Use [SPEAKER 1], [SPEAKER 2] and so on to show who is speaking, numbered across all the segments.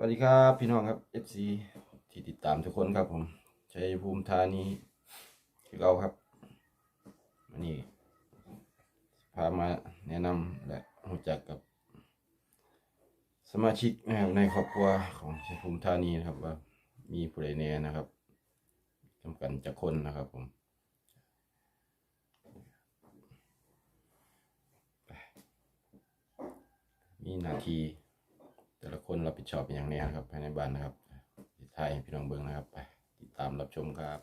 [SPEAKER 1] วัสดีครับพี่น้องครับ FC ที่ติดตามทุกคนครับผมชัยภูมิธานีคือเราครับวันนี้พามาแนะนำและรู้จักกับ สมาชิกนะครับในครอบครัวของชัยภูมิธานีนะครับว่ามีผู้ใดแน่นะครับจำกันจะคนนะครับผมมีนาที แต่ละคนรับผิดชอบอย่างนี้ครับภายในบ้านนะครับติดท้ายพี่น้องเบิ้งนะครับไปติดตามรับชมครับ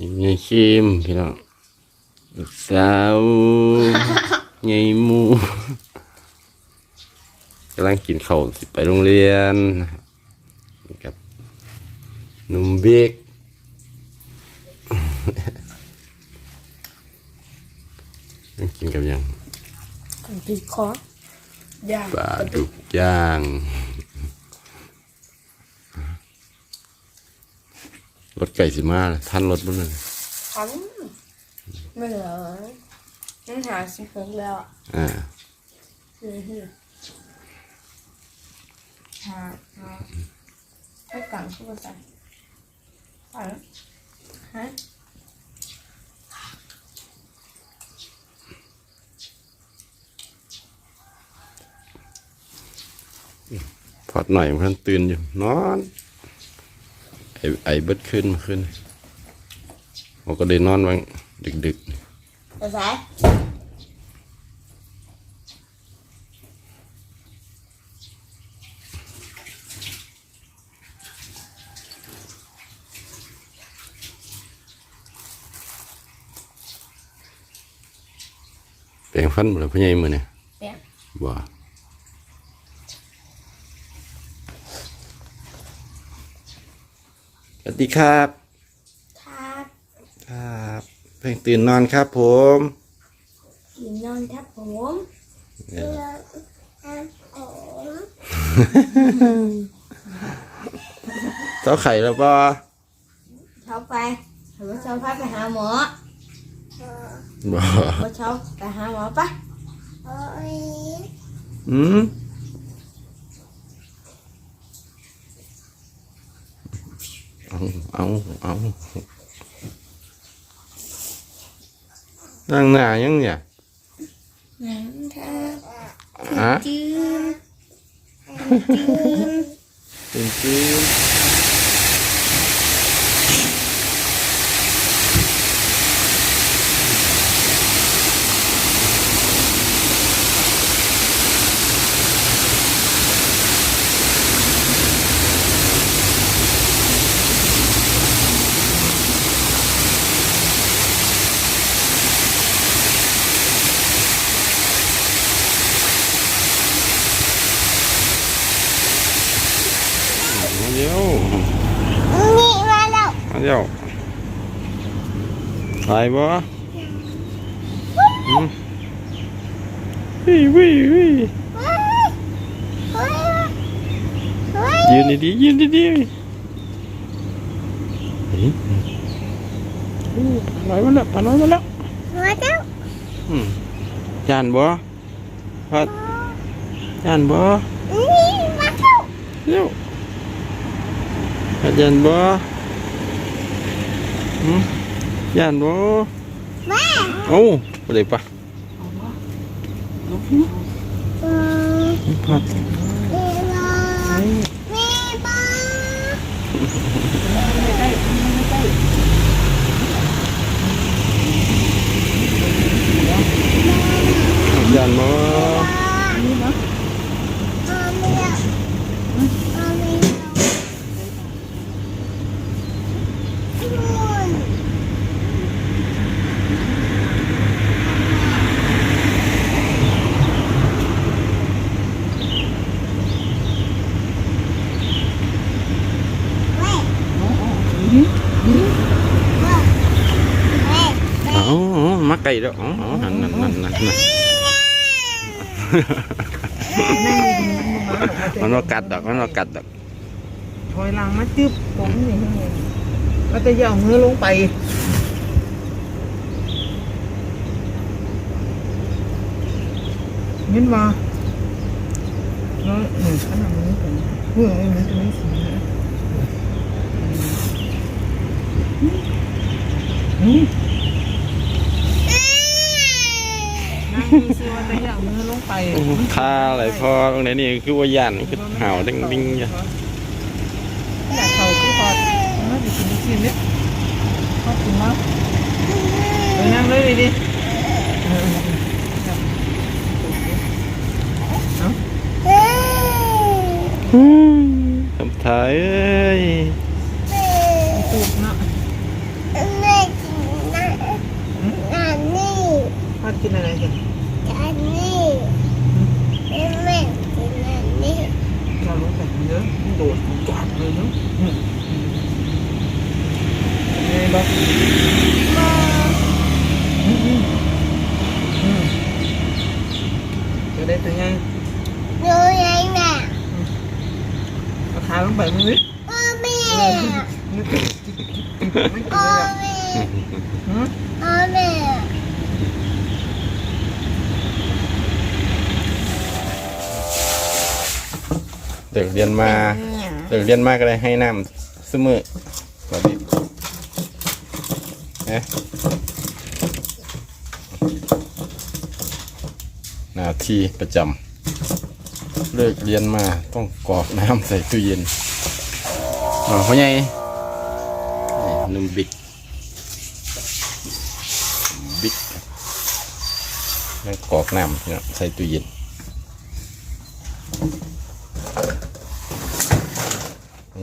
[SPEAKER 1] ยังไงชิมพี่น้องลูกสาวไงหมูกำลังกินข้าวสิไปโรงเรียนกับนุ่มเบก นั่ง กินกับหยัง
[SPEAKER 2] ติดคออย่าง
[SPEAKER 1] ปลาดุกย่างรถไก่สิมาเลยท่านรถบุ้นเลย
[SPEAKER 2] ทันไม่เหลือยังหาสิบหกแล้วอะ
[SPEAKER 1] อ่า
[SPEAKER 2] อือหือหาหาให้กังเข้าไปใส่ใส่แล้วฮะ
[SPEAKER 1] อดหน่อยมันตื่นอยู่นอน ไอไอเบิดขึ้นมาขึ้นผมก็เลยนอนวังดึกดึก
[SPEAKER 2] ไปใส่
[SPEAKER 1] ๆแปลงฟันหมดเลยพ่อใหญ่มือเนี่ย
[SPEAKER 2] แป๊บ
[SPEAKER 1] บ่ส วัสดีครับ
[SPEAKER 2] ครับ
[SPEAKER 1] ครับเพิ่งตื่นนอนครับผม
[SPEAKER 2] กินนอนครับผม
[SPEAKER 1] เจ้าไข่แล้วป่ะ
[SPEAKER 2] เช้าไปเห็นว่าเช้าพาไปหาหมอ
[SPEAKER 1] บ่
[SPEAKER 2] ว่าเช้าไปหาหมอปะ
[SPEAKER 1] อืม เอาเอาเอานั่งหน้ายังเนี่ย
[SPEAKER 2] นั่งครับ
[SPEAKER 1] อะ
[SPEAKER 2] จื ม
[SPEAKER 1] ตื่นตื่นมาเดี๋ยว
[SPEAKER 2] นี่มาแล้ว
[SPEAKER 1] มาเดี๋ยวถ่ายบ่อืมวิวิวิยืนดีๆยืนดีๆเฮ้ยอู้ปลาน้อยมาแล้วปลาน้อยมาแล้ว
[SPEAKER 2] มาเจ้า
[SPEAKER 1] อืมยานบ่พัดยานบ่
[SPEAKER 2] นี่มาเจ้า
[SPEAKER 1] เร็ว พัดยานบ่อืมยานบ่
[SPEAKER 2] แม่
[SPEAKER 1] เอ้าบ่ได้ปะ
[SPEAKER 2] เออ
[SPEAKER 1] พัด
[SPEAKER 2] เวลาแม่บ้ายา
[SPEAKER 1] นบ่ ใกล้แล้วอ๋อนั่นนั่นนั่นนั่นมันว่ากัดดอกมันว่ากัดดอก
[SPEAKER 3] ถอยหลังมาจึ๊บผมนี่ก็จะย่อเงื้อลงไปเห็นมาแล้วหนึ่งขนาดนี้ผมเพื่อให้มันจะไม่เสียอืม นั่าอย่างมือลงไป
[SPEAKER 1] ค่าอะไรพอตรงไหนนี่คือว่าย่านคือเห่าดิ้งดิ้งอยู่
[SPEAKER 3] อยากเขาคือพอมาไปกินกินเนี่ยพอกินมากไปนั่งเลยดิดิเออเออ
[SPEAKER 1] ทำท้ายเอ้ย
[SPEAKER 3] ตูดเนาะพอกินอะไรกันเราลงไปเยอะมันนาะอืมไงบ้างอืมอืมอืมจะได้เป็น ไงเอาขาลงไปมึงนิดเออมันติดติดติดติดไม่กินเลยอะหืม
[SPEAKER 1] เด็กเรียนมาเด็กเรียนมาก็เลยให้น้ำเสมอสวัสดีเอ๊ะหน้าที่ประจำเลิกเรียนมาต้องกรอกน้ำใส่ตู้เย็นอ๋อพ่อใหญ่นี่นุ่มบิ๊กบิ๊กแล้วกรอกน้ำเนี่ยใส่ตู้เย็นอื้อหือ ว่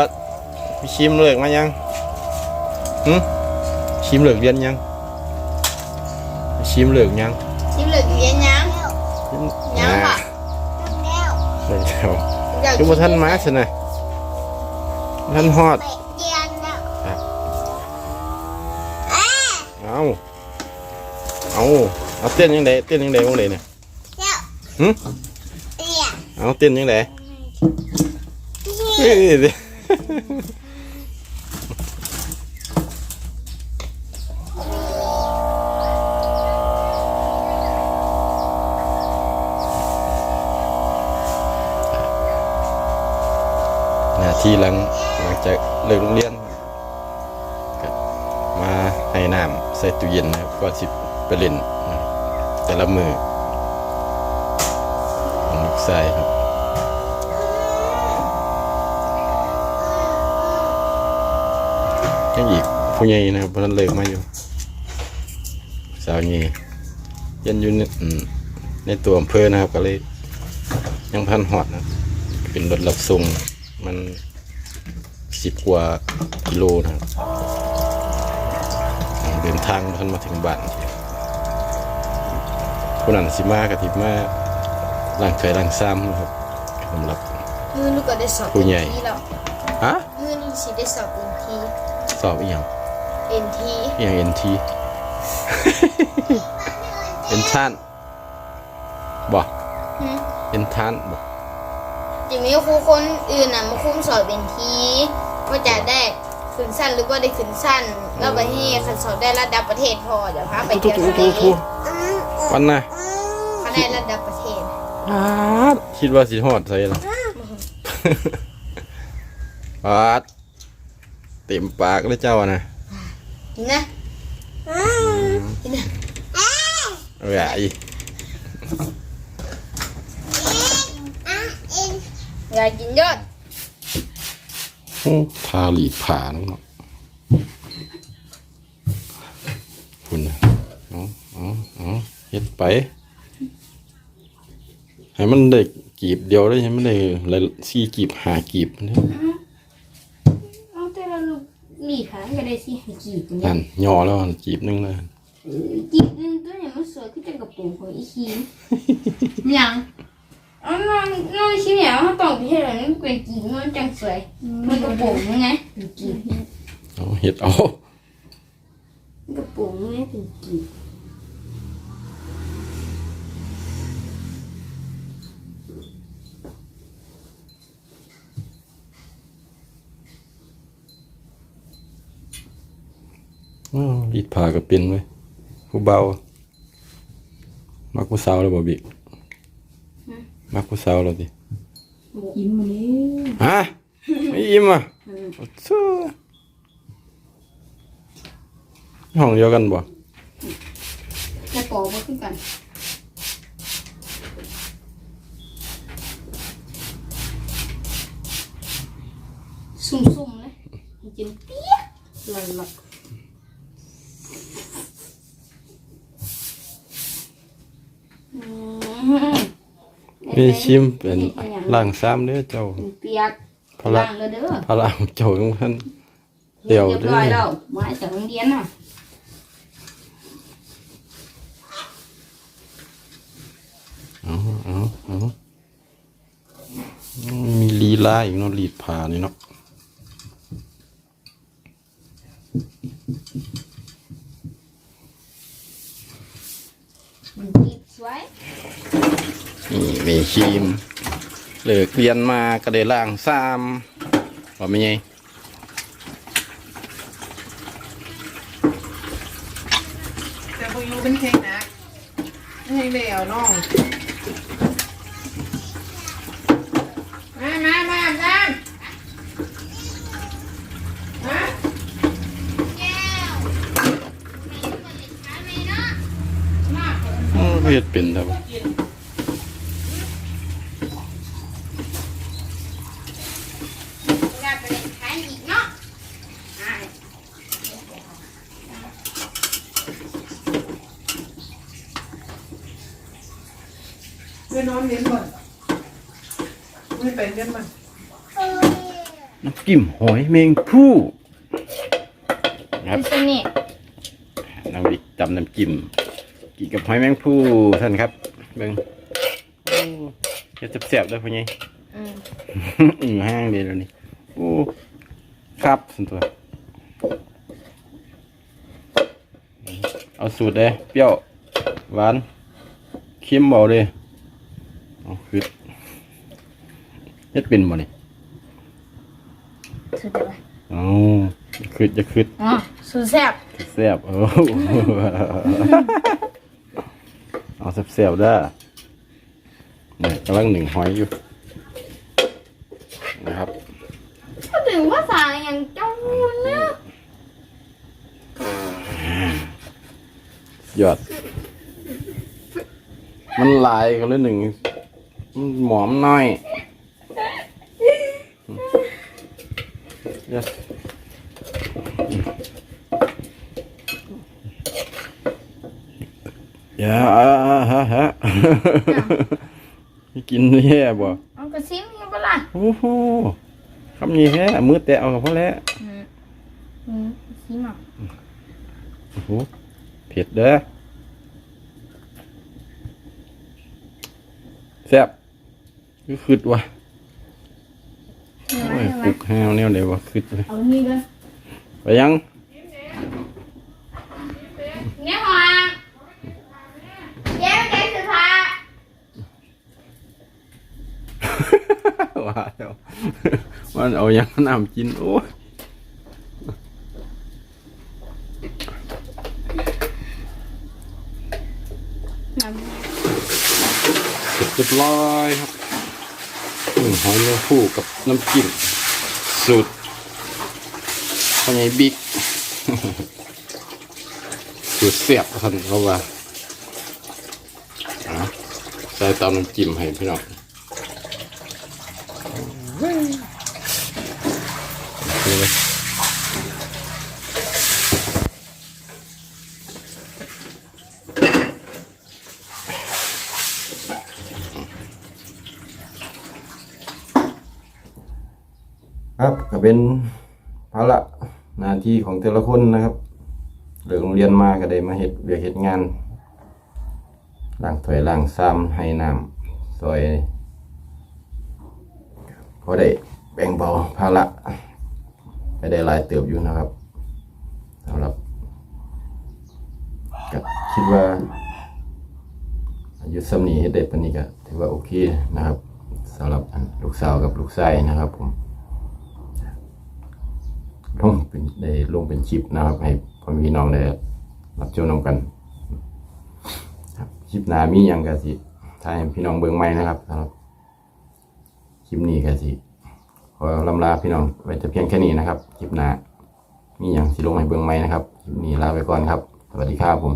[SPEAKER 1] าพี่ชิมเลิกมายังหืชิมเลิกเรียนยังพี่ชิมเลิกยัง
[SPEAKER 2] ชิมเหลือเรียนยังยังค่ะ
[SPEAKER 1] เลิกแล้ว
[SPEAKER 2] เดี๋ยว
[SPEAKER 1] คือว่าท่านมาสินะท่านฮอด เอาเอาเอาเต้นยังไงเต้นยังไงวงเลยเนี่ยหึเอาเต้นยังไงเฮ้ยเดี๋ยวหน้าที่หลังหลังจากเลิกโรงเรียน ใส่ตู้เย็นนะครับก็สิไปเล่นนแต่ละมือของลูกชายครับยังอีกผู้ใหญ่นะครับเพราะนั้นเลยมาอยู่สาวนี่ยันอยู่ในในตัวอำเภอนะครับ ก็เลยยังพันหอดนะเป็นรถรับส่งมันสิบกว่ากิโลนะครับ เดินทางพันมาถึงบ้านคนนั้นสิมากับทิมาล่างเคยล่างซ้ำนะครับสำหรับ
[SPEAKER 2] มือลูกก็ได้สอบ
[SPEAKER 1] ผู้ใหญ่
[SPEAKER 2] ทีแล้ว
[SPEAKER 1] ฮะ
[SPEAKER 2] มือนี่สิได้สอบเอ็นที
[SPEAKER 1] สอบอีหยัง
[SPEAKER 2] เอ็นที
[SPEAKER 1] อีหยังเอ็นทีเอ็นทานบอกเอ็นทานบอก
[SPEAKER 2] จะมีครูคนอื่นน่ะมาคุ้มสอบเอ็นทีว่าจะได้ ขึ้นสั้นหรือว่าได้ขึ้นสั้น แล้วไปให้คันสอบได้ระดับประเทศพอเดี๋ยวพาไป
[SPEAKER 1] ทุ
[SPEAKER 2] เที่ยว
[SPEAKER 1] ทุ
[SPEAKER 2] ทะ
[SPEAKER 1] ทุ
[SPEAKER 2] เล
[SPEAKER 1] ทุวันน่ะ
[SPEAKER 2] คะแนนระดับประเทศ
[SPEAKER 1] อาดคิดว่าสิฮอดใส่ละอาดเต็มปากเลยเจ้าอะนะ
[SPEAKER 2] กินนะกินนะ
[SPEAKER 1] เอาใหญ่
[SPEAKER 2] อย่ากินยอด
[SPEAKER 1] ทาหลีดผ่าน้องเนาะคุณนะเอาเอาเอาเฮ็ดไป ให้มันได้กีบเดียวได้ให้มันได้หลายสี่กีบหากีบเนี่ย
[SPEAKER 2] เอาแต่ละลูกหลีค่ะก็ได้สิให้กีบตัว
[SPEAKER 1] นั่
[SPEAKER 2] นี้
[SPEAKER 1] นย่อแล้วกีบหนึงเลย
[SPEAKER 2] กีบนึงตัวเนี่ยมันสวยขึ้นจากกระโปรงของอีคีมยัง อ๋อนอนนอนชิ้นเนี่ยเาตองเห็นอะไรนั่นเป็นกีนอนจังสวยมันกระโปรงนี่ไงเป็นกีน
[SPEAKER 1] เอเห็ดเอา
[SPEAKER 2] กระโปรงนี่ไงเป็นกีนอ๋อว
[SPEAKER 1] รีดผ่ากับเป็นไว้ผู้เบามักผู้สาวเลยบอบิ๊ มักผู้สาวแล้วดิ
[SPEAKER 2] ยิ้มมาเลย
[SPEAKER 1] ฮะไม่อิ่มอะโอ้โธ่ห้องเดียวกันบ่
[SPEAKER 2] แต่ปอมาขึ้นกันสุ่มๆเลยกินเปี้ยหลับ
[SPEAKER 1] มี ชิมเป็นล่างซ้ำเด้อเจ้า
[SPEAKER 2] เป็นเปียก
[SPEAKER 1] พละ
[SPEAKER 2] ล้างเลยเด้อ
[SPEAKER 1] พระรามเจ้าของท่านเดี๋ยว
[SPEAKER 2] เรียบ
[SPEAKER 1] เด้อ
[SPEAKER 2] ร้อยแล้วมาจากโรงเรียนน่ะ
[SPEAKER 1] เอาเอาเอามีลีลาอีกเนาะรีดผ้านี่เนาะ
[SPEAKER 2] มันติดสวย
[SPEAKER 1] นี่มีชิมเลิกเรียนมาก็ได้ล่างซ้ำว่าไม่ไง
[SPEAKER 3] แต่พออยู่เป็นเพลงนะเพลงเดียวน้อง มามามาอาบน้ำฮะ
[SPEAKER 1] โอ้เฮ็ดเป็นครับ
[SPEAKER 2] อยากไปเล่นขายอีกเนาะอ่า
[SPEAKER 3] ไปนอนเรียนก่อนไม่ไปเรียนมัน
[SPEAKER 1] น้ำ จิ้มหอยแมงผู้ครับ
[SPEAKER 2] เป็นสนิท
[SPEAKER 1] น้ำพริกตำน้ำจิ้มกินกับหอยแมงผู้ท่านครับเบิ่งโอ้เฮ็ดแซ่บๆเด้อพ่อใหญ่
[SPEAKER 2] อืม
[SPEAKER 1] อือห้างเดีแล้วนี่โอ้ครับสันตัว เอาสูตรเลยเปรี้ยวหวานเค็มเบาเลยเอาคือเฮ็ดเป็นบ่นี่
[SPEAKER 2] สุดเลย
[SPEAKER 1] เอาคือจะคือ
[SPEAKER 2] อ๋อสุดแซ่บ
[SPEAKER 1] แซ่บโอ้เอาแซ่บๆเด้อนี่กำลังหนึ่งหอยอยู่ นะครับ
[SPEAKER 2] ก็ถึงว่าสายอย่างเจ้าเนี่ย
[SPEAKER 1] ยอด มันหลายกันเลยหนึ่ง มันหมอมน้อย เดี๋ยวอย่าฮะฮะกินแย่บ่
[SPEAKER 2] เอากระซิบยังเปล่า
[SPEAKER 1] โอ้โหคำนี้แฮะมือแตะเอากับพ่อแล้ว
[SPEAKER 2] อืมอืมกระซิบอะ
[SPEAKER 1] โอ้โหเผ็ดเด้อแซ่บคือคืดว่ะ
[SPEAKER 2] เอาไว้
[SPEAKER 1] โอ้ย
[SPEAKER 2] เอา
[SPEAKER 1] ป
[SPEAKER 2] ไว้
[SPEAKER 1] ลุกห้าวแนวเดียวว่ะคืดเลย
[SPEAKER 2] เอานี่กัน
[SPEAKER 1] ไปยัง
[SPEAKER 2] เนี่ยหอมเย้แกสุดท้าย
[SPEAKER 1] ว่าแล้วมันเอายังน้ำกินโอ้ย
[SPEAKER 2] น้ำ
[SPEAKER 1] เสร็จเรียบร้อยครับหนึ่งหอยแมงผู้กับน้ำจิ้ม สูตรพ่อใหญ่บิ๊กสูตรเสียบท่านเขาว่าอะใส่ตามน้ำจิ้มให้พี่น้อง ครับก็เป็นภาระหน้าที่ของแต่ละคนนะครับเลิกโรงเรียนมาก็ได้มาเฮ็ดเวียกเฮ็ดงานล้างถ้วยล้างซ้ำให้น้ำซอยพอได้แบ่งเบาภาระไปได้หลายเติบอยู่นะครับสำหรับก็คิดว่าอายุสำนีเฮ็ดได้ปานนี้ก็ถือว่าโอเคนะครับสำหรับลูกสาวกับลูกชายนะครับผม ลงเป็นได้ลงเป็นชิปนะครับ ให้พ่อพี่น้องได้รับชมนำกัน ครับชิปหนามีอย่างกะสิถ้าให้พี่น้องเบิ่งใหม่นะครับสำหรับคลิปนี้กะสิขอลำลาพี่น้องไว้แต่เพียงแค่นี้นะครับคลิปหนามีอย่างสิลงให้เบิ่งใหม่นะครับคลิปนี้ลาไปก่อนครับ สวัสดีครับผม